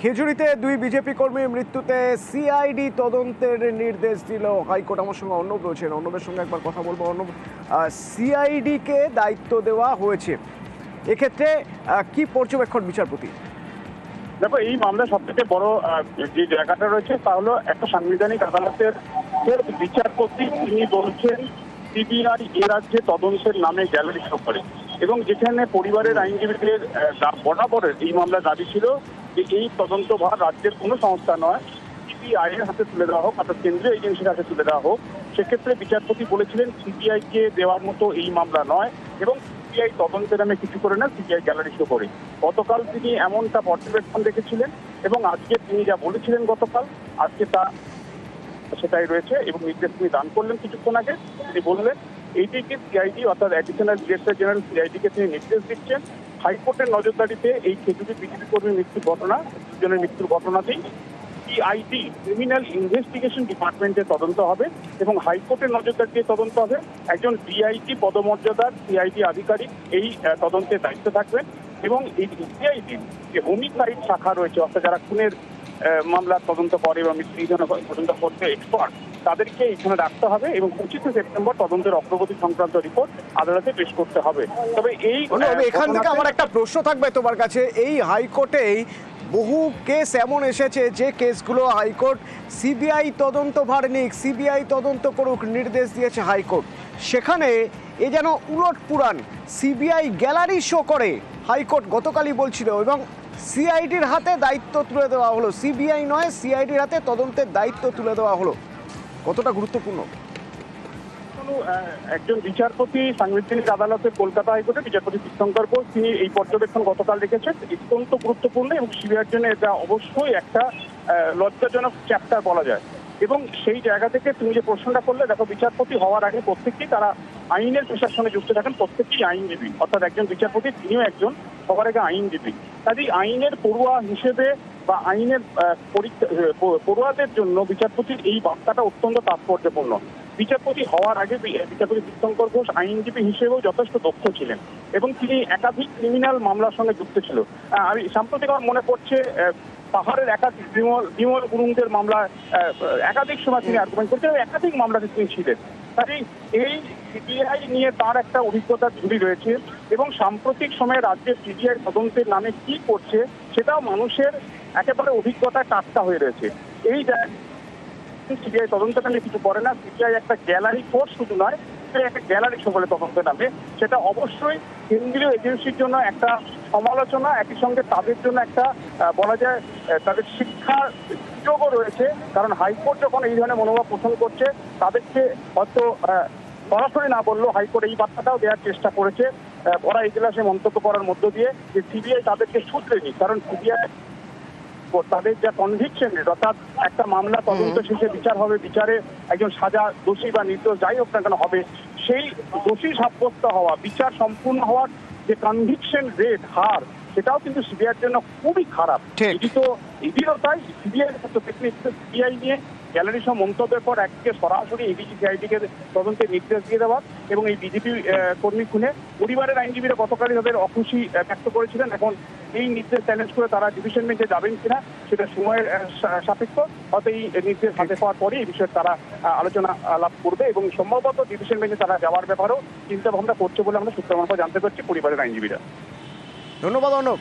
খেজুরিতে দুই বিজেপি কর্মীর মৃত্যুতে সিআইডি তদন্তের নির্দেশ দিল। হাইকোর্ট আমার সঙ্গে অর্ণব রয়েছেন। অর্ণবের সঙ্গে একবার কথা বলব। অর্ণব সিআইডিকে দায়িত্ব দেওয়া হয়েছে। এক্ষেত্রে কি পর্যবেক্ষণ বিচারপতি? দেখো, এই মামলা সব থেকে বড় যে জায়গাটা রয়েছে তা হলো একটা সাংবিধানিক আদালতের বিচারপতি তিনি বলছেন, সিবিআই এ রাজ্যে তদন্তের নামে গ্যালারি শো করে এবং যেখানে পরিবারের আইনজীবীদের বরাবরের এই মামলা দাবি ছিল যে এই তদন্তভার রাজ্যের কোনো সংস্থা নয়। সিবিআই এর হাতে তুলে দেওয়া হোক, অর্থাৎ কেন্দ্রীয় এজেন্সির হাতে তুলে দেওয়া হোক, সেক্ষেত্রে বিচারপতি বলেছিলেন সিবিআই কে দেওয়ার মতো এই মামলা নয় এবং সিবিআই তদন্তের নামে কিছু করে না, সিবিআই গ্যালারি শো করে। গতকাল তিনি এমনটা পর্যবেক্ষণ রেখেছিলেন এবং আজকে তিনি যা বলেছিলেন গতকাল, আজকে তা সেটাই রয়েছে এবং নির্দেশ তিনি দান করলেন কিছুক্ষণ আগে। তিনি বললেন, এইটিকে সিআইডি, অর্থাৎ অ্যাডিশনাল ডিরেক্টর জেনারেল সিআইডিকে তিনি নির্দেশ দিচ্ছেন। হাইকোর্টের নজরদারিতে এই খেজুরি বিজেপি কর্মীর মৃত্যুর ঘটনা, দুজনের মৃত্যুর ঘটনাতেই সিআইডি ক্রিমিনাল ইনভেস্টিগেশন ডিপার্টমেন্টে তদন্ত হবে এবং হাইকোর্টের নজরদারিতে তদন্ত হবে। একজন ডিআইজি পদমর্যাদার সিআইডি আধিকারিক এই তদন্তের দায়িত্বে থাকবেন এবং এই সিআইডি যে হোমিসাইড শাখা রয়েছে, অর্থাৎ যারা খুনের মামলার তদন্ত করে বা মৃত্যু তদন্ত করতে এক্সপার্ট তাদেরকে এখানে রাখতে হবে এবং পঁচিশে সেপ্টেম্বর তদন্তের অগ্রগতি সংক্রান্ত রিপোর্ট আদালতে পেশ করতে হবে। তবে এই আহ, এখান থেকে আমার একটা প্রশ্ন থাকবে তোমার কাছে। এই হাইকোর্টেই বহু কেস এমন এসেছে যে কেসগুলো হাইকোর্ট সিবিআই তদন্ত ভার নিক সিবিআই তদন্ত করুক নির্দেশ দিয়েছে হাইকোর্ট। সেখানে এ যেন উলট পুরাণ সিবিআই গ্যালারি শো করে হাইকোর্ট গতকালই বলছিল এবং সিআইডির হাতে দায়িত্ব তুলে দেওয়া হলো। সিবিআই নয় সিআইডির হাতে তদন্তের দায়িত্ব তুলে দেওয়া হলো। কতটা গুরুত্বপূর্ণ? একজন বিচারপতি সাংবিধানিক আদালতে কলকাতা হাইকোর্টে বিচারপতি তীর্থঙ্কর ঘোষ তিনি এই পর্যবেক্ষণ গতকাল রেখেছেন। অত্যন্ত গুরুত্বপূর্ণ এবং সিবিআইয়ের জন্য এটা অবশ্যই একটা লজ্জাজনক চ্যাপ্টার বলা যায়। এবং সেই জায়গা থেকে তুমি যে প্রশ্নটা করলে, দেখো, বিচারপতি হওয়ার আগে প্রত্যেককেই তারা আইনের পেশার সঙ্গে যুক্ত থাকেন, প্রত্যেককেই আইনজীবী অর্থাৎ একজন বিচারপতি, তিনিও একজন সবার আগে আইনজীবী কাজেই আইনের পড়ুয়া হিসেবে বা আইনের পড়ুয়াদের জন্য বিচারপতির এই বার্তাটা অত্যন্ত তাৎপর্যপূর্ণ। বিচারপতি হওয়ার আগে বিচারপতি তীর্থঙ্কর ঘোষ আইনজীবী হিসেবেও যথেষ্ট দক্ষ ছিলেন এবং তিনি একাধিক ক্রিমিনাল মামলার সঙ্গে যুক্ত ছিল। আমি সাম্প্রতিক আমার মনে পড়ছে পাহাড়ের একাধিক বিমল বিমল গুরুংদের মামলা একাধিক সময় তিনি আর্গুমেন্ট করছেন একাধিক মামলাতে তিনি ছিলেন। কাজেই এই সিবিআই নিয়ে তার একটা অভিজ্ঞতার ঝুড়ি রয়েছে এবং সাম্প্রতিক সময়ে রাজ্যের সিবিআই তদন্তের নামে কি করছে, সেটাও মানুষের একেবারে অভিজ্ঞতা টাটকা হয়ে রয়েছে। এই সিবিআই তদন্তের নামে কিছু করে না সিবিআই একটা গ্যালারি ফোর্স শুধু নয় একটা গ্যালারি সকলে তদন্তের নামে। সেটা অবশ্যই কেন্দ্রীয় এজেন্সির জন্য একটা সমালোচনা একই সঙ্গে তাদের জন্য একটা বলা যায় তাদের শিক্ষার সুযোগও রয়েছে। কারণ হাইকোর্ট যখন এই ধরনের মনোভাব পোষণ করছে তাদেরকে হয়তো সরাসরি না বললেও হাইকোর্ট এই বার্তাটাও দেওয়ার চেষ্টা করেছে। আহ, ভরা ইজলাসে মন্তব্য করার মধ্য দিয়ে যে সিবিআই তাদেরকে শুধরেনি। কারণ সিবিআই তাদের যা কনভিকশন অর্থাৎ একটা মামলা তদন্ত শেষে বিচার হবে বিচারে একজন সাজা দোষী বা নির্দোষ যাই হোক না কেন হবে সেই দোষী সাব্যস্ত হওয়া বিচার সম্পূর্ণ হওয়ার যে কনভিকশন রেট হার সেটাও কিন্তু সিবিআইয়ের জন্য খুবই খারাপ। এটি তো এদিও তাই সিবিআই সিবিআই নিয়ে গ্যালারি সব মন্তব্যের পর একদিকে সরাসরি এডিজি সিআইডিকে তদন্তের নির্দেশ দিয়ে দেওয়া এবং এই বিজেপি কর্মী খুনে পরিবারের আইনজীবীরা গতকালই তাদের অখুশি ব্যক্ত করেছিলেন এখন এই নির্দেশ চ্যালেঞ্জ করে তারা ডিভিশন বেঞ্চে যাবেন কিনা সেটা সময়ের সাপেক্ষ। হয়তো এই নির্দেশ হাতে পাওয়ার পরে এই বিষয়ে তারা আলোচনা লাভ করবে এবং সম্ভবত ডিভিশন বেঞ্চে তারা যাওয়ার ব্যাপারেও চিন্তা ভাবনা করছে বলে আমরা সূত্র জানতে পারছি পরিবারের আইনজীবীরা। ধন্যবাদ, অর্ণব।